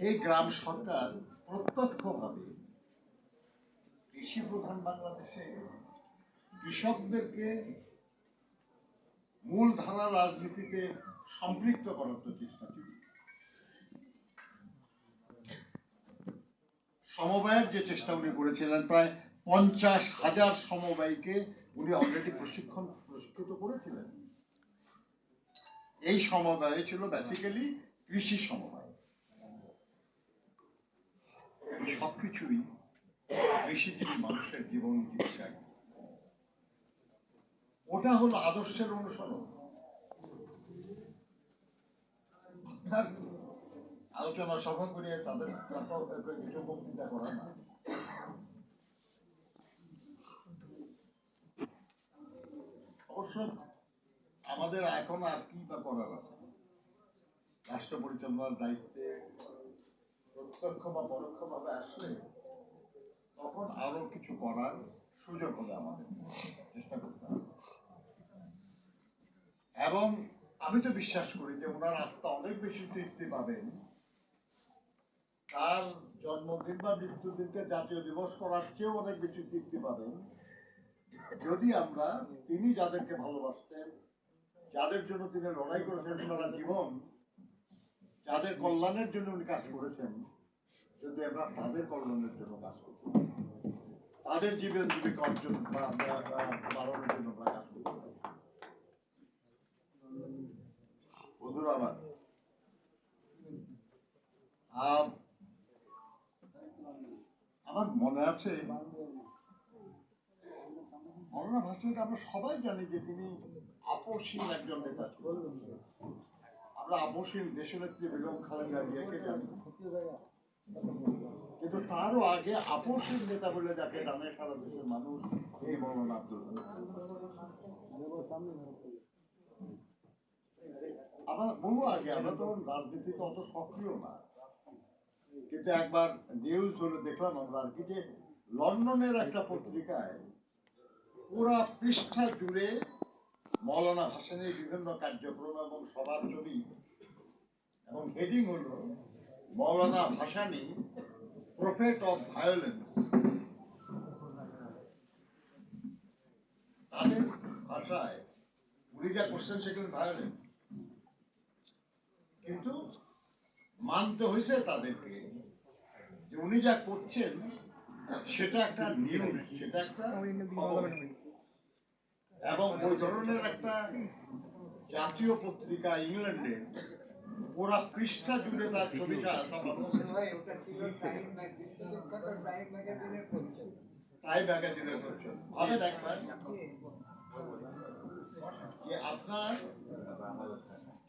এই গ্রাম সরকার প্রত্যক্ষভাবে কৃষি প্রধান বাংলাদেশে কৃষকদেরকে মূলধারা রাজনীতিতে সম্পৃক্ত করার তো চেষ্টা ছিল সমবায়ের যে চেষ্টা উনি করেছিলেন, প্রায় পঞ্চাশ হাজার সমবায়ীকে উনি অলরেডি প্রশিক্ষণ প্রশিক্ষিত করেছিলেন। এই সমবায় ছিল বেসিক্যালি কৃষি সমবায়। এই সবকিছুই কৃষিজীবী মানুষের জীবন জীবিকায় ওটা হলো আদর্শের অনুসরণ। আলোচনা সভা করে তাদের কিছু বক্তৃতা করা না। আমাদের এখন আর কি বা করার আছে? রাষ্ট্র পরিচালনার দায়িত্বে প্রত্যক্ষ বা পরোক্ষ ভাবে আসলে তখন আরও কিছু করার সুযোগ হবে আমাদের চেষ্টা করতে হবে। এবং আমি তো বিশ্বাস করি যে ওনার আত্মা অনেক বেশি তৃপ্তি পাবেন। তার জন্মদিন বা মৃত্যুদিনকে জাতীয় দিবস করার চেয়েও অনেক বেশি তৃপ্তি পাবেন। যদি আমরা তিনি যাদেরকে ভালোবাসতেন, যাদের জন্য তিনি লড়াই করেছেন সারা জীবন, যাদের কল্যাণের জন্য উনি কাজ করেছেন যদি আমরা তাদের কল্যাণের জন্য কাজ করতে পারি, তাদের জীবন জীবিকা অর্জন বাড়ানোর জন্য আমরা কাজ করতে পারি। আমার আমার মনে আছে মৌলানা ভাষণ আমরা সবাই জানি যে তিনি আপসীন একজন নেতা আমরা আপসীন দেশনেত্রী বেগম খালেদা জিয়াকে জানি কিন্তু তারও আগে আপসীন নেতা বলে যাকে জানে সারা দেশের মানুষ এই মৌলানা আব্দুল। আমার বহু আগে, আমরা তখন রাজনীতিতে অত সক্রিয় না কিন্তু একবার নিউজ হলে দেখলাম আমরা আর কি যে লন্ডনের একটা পত্রিকায় পুরা পৃষ্ঠা জুড়ে মৌলানা হাসানের বিভিন্ন কার্যক্রম এবং সবার ছবি এবং হেডিং হলো Maulana Bhasani prophet of violence তাদের ভাষায় উনি যা করছেন সেগুলো ভায়োলেন্স কিন্তু মানতে হয়েছে তাদেরকে যে উনি যা করছেন, সেটা একটা নিউজ সেটা একটা। এবং ওই ধরনের একটা জাতীয় পত্রিকা ইংল্যান্ডে ওরা পৃষ্ঠা জুড়ে তার ছবিটা তাই ম্যাগাজিনের প্রচুর ভাবেন একবার? যে আপনার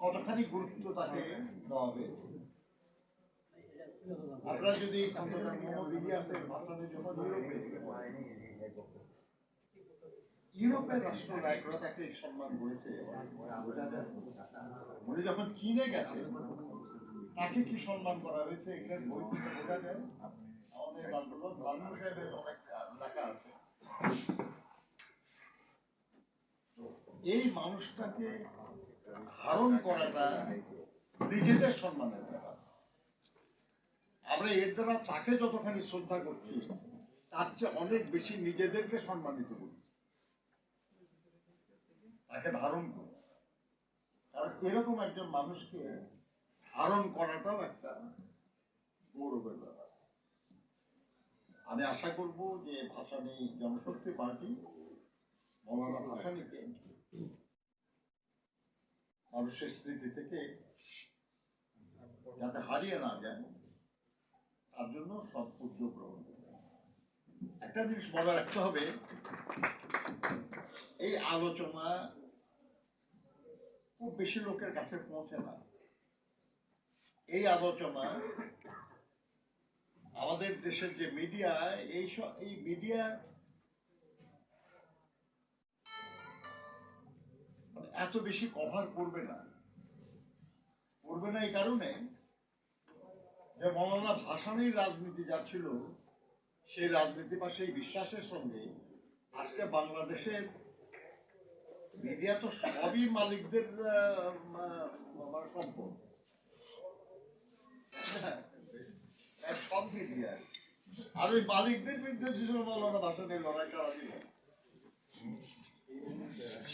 কতখানি গুরুত্ব তাকে দেওয়া হয়েছে? আপনারা যদি কলকাতার মোহাম্মদ ইলিয়াসের ভাষণে যখন ইউরোপে ইউরোপের রাষ্ট্র নায়করা তাকে সম্মান করেছে উনি যখন চীনে গেছেন, তাকে কি সম্মান করা হয়েছে এখানে বই থেকে বোঝা যায়? আমাদের অনেক আছে। এই মানুষটাকে ধারণ করাটা নিজেদের সম্মানের ব্যাপার। আমরা এর দ্বারা তাকে যতখানি শ্রদ্ধা করছি, তার চেয়ে অনেক বেশি নিজেদেরকে সম্মানিত করি তাকে ধারণ করি। কারণ এরকম একজন মানুষকে ধারণ করাটাও একটা গৌরবের ব্যাপার। আমি আশা করব যে ভাসানী জনশক্তি পার্টি মৌলানা ভাসানীকে মানুষের স্মৃতি থেকে যাতে হারিয়ে না যায়, তার জন্য সব উদ্যোগ গ্রহণ একটা জিনিস মনে রাখতে হবে, এই আলোচনা খুব বেশি লোকের কাছে পৌঁছে না। এই আলোচনা, আমাদের দেশের যে মিডিয়া এই এই মিডিয়া মানে এত বেশি কভার করবে না। করবে না এই কারণে যে মৌলানা ভাসানির রাজনীতি যা ছিল, সেই রাজনীতি বা সেই বিশ্বাসের সঙ্গে আজকে বাংলাদেশের মিডিয়া তো সবই মালিকদের সম্পদ। হ্যাঁ, দিয়ে দিয়ে আর ওই মালিকদের বিরুদ্ধে যেসব মৌলানা ভাসানের লড়াই দিল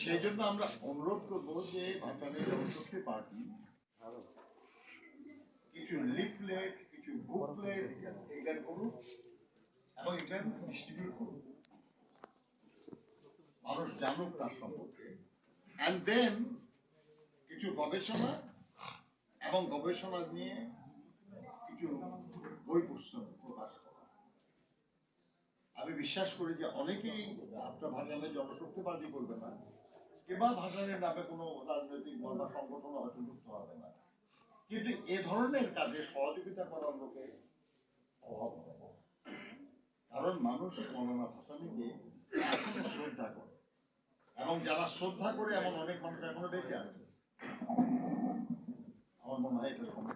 সেই জন্য আমরা অনুরোধ করব যে ভাসানের জনশক্তি পার্টি কিছু লিফলেট কিছু বুকলেট এগুলো করুক এবং এগুলো ডিস্ট্রিবিউট করুক। মানুষ জানুক তার সম্পর্কে অ্যান্ড দেন কিছু গবেষণা এবং গবেষণা নিয়ে কিছু বই পুস্তক প্রকাশ আমি বিশ্বাস করি যে অনেকেই আপনার ভাষণের জনশক্তি পার্টি করবে না, কিংবা ভাষণের নামে কোনো রাজনৈতিক দল বা সংগঠন হয়তো যুক্ত হবে না। কিন্তু এ ধরনের কাজে সহযোগিতা করার লোকে অভাব কারণ মানুষ মৌলানা ভাসানিকে শ্রদ্ধা করে। এবং যারা শ্রদ্ধা করে এমন অনেক মানুষ এখনও বেঁচে আছে। আমার মনে হয় এটা সম্ভব।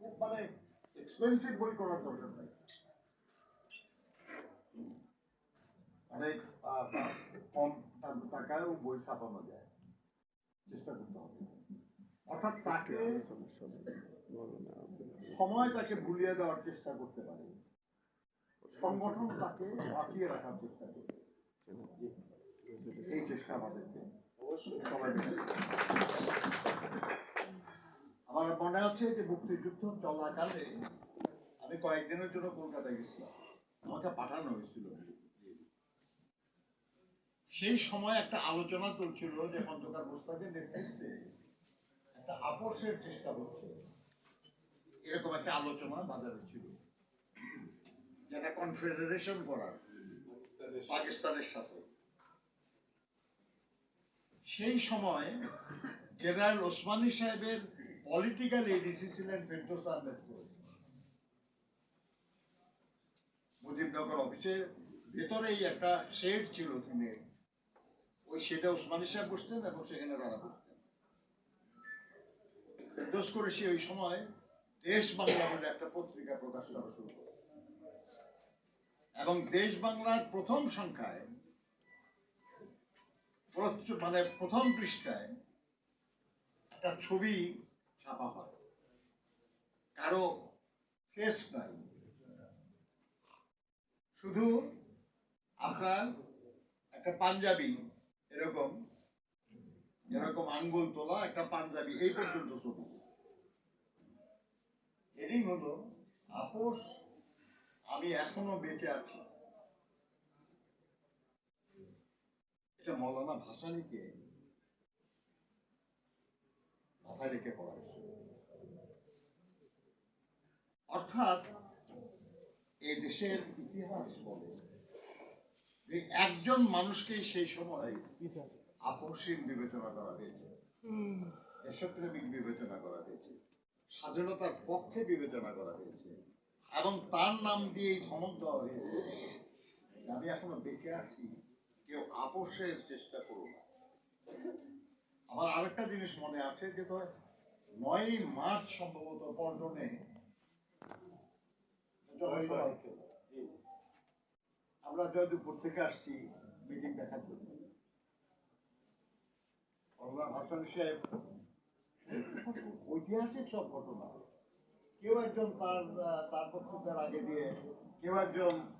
খুব মানে এক্সপেন্সিভ বই করার দরকার নাই। অনেক আহ, কম টাকায়ও বই ছাপানো যায়। চেষ্টা করতে হবে। অর্থাৎ তাকে সময় তাকে ভুলিয়ে দেওয়ার চেষ্টা করতে পারে। সংগঠন তাকে বাঁচিয়ে রাখার চেষ্টা করবে। আমার মনে আছে যে মুক্তিযুদ্ধ চলাকালে আমি কয়েকদিনের জন্য কলকাতায় গেছিলাম। আমাকে পাঠানো হয়েছিল। সেই সময় একটা আলোচনা চলছিল যে খন্দকার মোস্তাকের নেতৃত্বে একটা আপোষের চেষ্টা হচ্ছে। এরকম একটা আলোচনা বাজারে ছিল। যেটা কনফেডারেশন করার, পাকিস্তানের সাথে। সেই সময় জেনারেল ওসমানী সাহেবের পলিটিক্যাল এডিসি ছিলেন ফেরদৌস আহমেদ মুজিবনগর অফিসের ভেতরেই একটা শেড ছিল তিনি। ওই শেডে ওসমানী সাহেব বসতেন এবং সেখানে তারা বসতেন। ফেরদৌস কুরেশি ওই সময় দেশ বাংলা বলে একটা পত্রিকা প্রকাশ করা শুরু করে এবং দেশ বাংলার প্রথম সংখ্যায় মানে প্রথম পৃষ্ঠায় একটা ছবি ছাপা হয়। কারও ফেস নাই। শুধু আপনার একটা পাঞ্জাবি, এরকম এরকম আঙ্গুল তোলা একটা পাঞ্জাবি, এই পর্যন্ত ছবি। এরই হলো আপোষ আমি এখনও বেঁচে আছি। এটা মৌলানা ভাসানিকে মাথায় রেখে পড়া। অর্থাৎ এই দেশের ইতিহাস বলে যে একজন মানুষকেই সেই সময় আপোষহীন বিবেচনা করা হয়েছে, দেশপ্রেমিক বিবেচনা করা হয়েছে, স্বাধীনতার পক্ষে বিবেচনা করা হয়েছে, এবং তার নাম দিয়েই ধমক দেওয়া হয়েছে আমি এখনও বেঁচে আছি কেউ আপোষের চেষ্টা করো না। আমার আরেকটা জিনিস মনে আছে যে তো নয় মার্চ সম্ভবত পল্টনে আমরা জয়দেবপুর থেকে আসছি মিটিং দেখার জন্য। অল্লাহ হাসান সাহেব ঐতিহাসিক সব ঘটনা। কেউ একজন তার তার বক্তব্যের আগে দিয়ে কেউ একজন তার,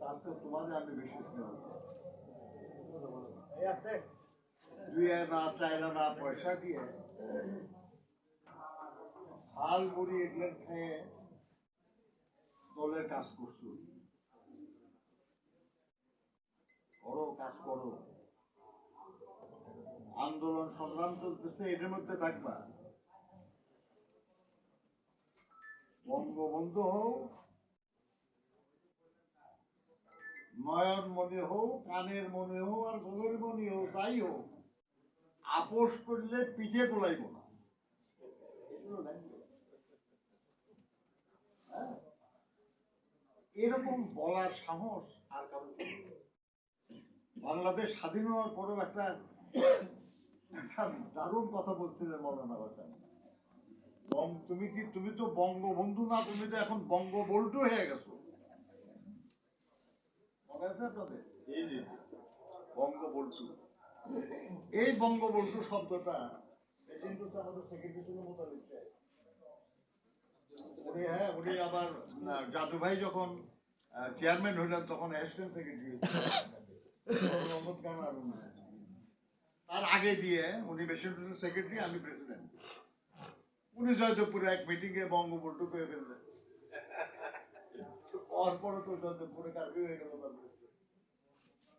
তার চেয়ে তোমাদের আমি বেশি স্নেহ দুই চার আনা পয়সা দিয়ে। মুড়ি এগুলো খেয়ে দলের কাজ করছ। করো, কাজ করো। আন্দোলন, সংগ্রাম চলতেছে এটার মধ্যে থাকবা। বঙ্গবন্ধু হোক নয়ন মনে হোক, কানের মনে হোক, আর গোলের মনে হোক, যাই হোক, আপোষ করলে পিঠে গোলাইব না। হ্যাঁ? এরকম বলার সাহস আর বাংলাদেশ স্বাধীন হওয়ার পরেও একটা একটা দারুণ কথা বলছিলেন মৌলানা ভাসান তুমি কি তুমি তো বঙ্গবন্ধু না, তুমি তো এখন বঙ্গবল্টু হয়ে গেছো। মনে আছে আপনাদের? বঙ্গবল্টু এই বঙ্গবল্টু শব্দটা আমাদের সেক্রেটারি ছিল মোতালিক উনি হ্যাঁ উনি আবার জাদু ভাই যখন চেয়ারম্যান হইলেন তখন অ্যাসিস্ট্যান্ট সেক্রেটারি মোহাম্মদ খান আর তার আগে দিয়ে উনি প্রেসিডেন্ট সেক্রেটারি আমি প্রেসিডেন্ট উনি জয়দেবপুরে এক মিটিং এ বঙ্গবন্ধু পেয়ে ফেললেন। তো হয়ে গেল তারপরে।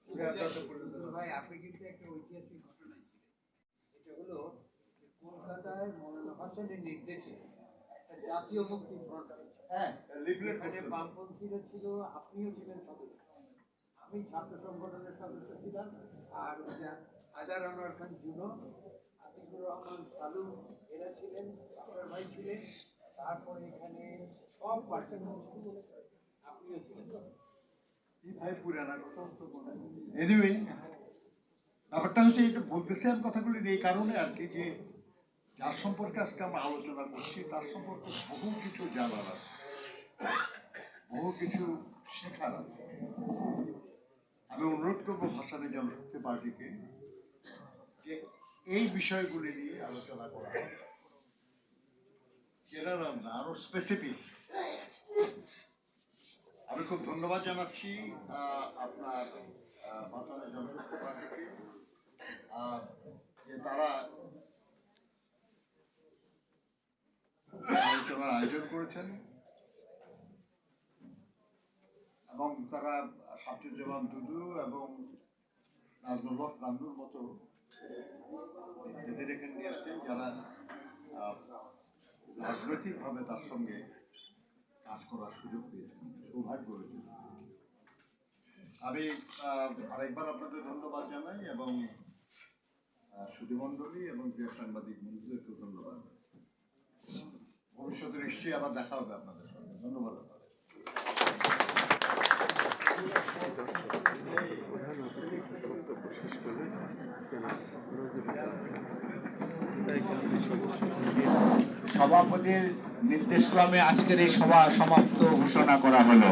উনি আর জয়দেবপুরে যেতে পারলেন না। ভাই আপনি কিন্তু একটা ঐতিহাসিক ঘটনা ছিল এটা হলো কলকাতায় মৌলানা ভাসানের নির্দেশে একটা জাতীয় মুক্তি ফ্রন্ট হ্যাঁ। এখানে বামপন্থীরা ছিল আপনিও ছিলেন সদস্য। আমি ছাত্র সংগঠনের সদস্য ছিলাম আর হাজার আনোয়ার খান জুনো আতিকুর রহমান সালু এরা ছিলেন আপনার ভাই ছিলেন। তারপরে এখানে সব পার্টি ব্যাপারটা হচ্ছে এটা বলতেছি আমি কথাগুলি এই কারণে আর কি যে যার সম্পর্কে আজকে আমরা আলোচনা করছি, তার সম্পর্কে বহু কিছু জানার আছে। বহু কিছু শেখার আছে। আমি অনুরোধ করব ভাষা ভাষানে জনশক্তি পার্টিকে যে এই বিষয়গুলি নিয়ে আলোচনা করা হয়। না, আরও স্পেসিফিক আমি খুব ধন্যবাদ জানাচ্ছি আপনার ভাষানের পার্টিকে যে তারা আলোচনার আয়োজন করেছেন এবং তারা শামসুজ্জামান দুদু এবং নাজমুল হক মতো ব্যক্তিদের এখানে নিয়ে আসছেন, যারা রাজনৈতিকভাবে তার সঙ্গে কাজ করার সুযোগ পেয়েছেন, সৌভাগ্য হয়েছে। আমি আরেকবার আপনাদের ধন্যবাদ জানাই এবং সুধীমণ্ডলী এবং প্রিয় সাংবাদিক বন্ধুদেরকে ধন্যবাদ। ভবিষ্যতে নিশ্চয়ই আবার দেখা হবে আপনাদের সঙ্গে। ধন্যবাদ আপনাদের। সভাপতির নির্দেশক্রমে আজকের এই সভা সমাপ্ত ঘোষণা করা হলো।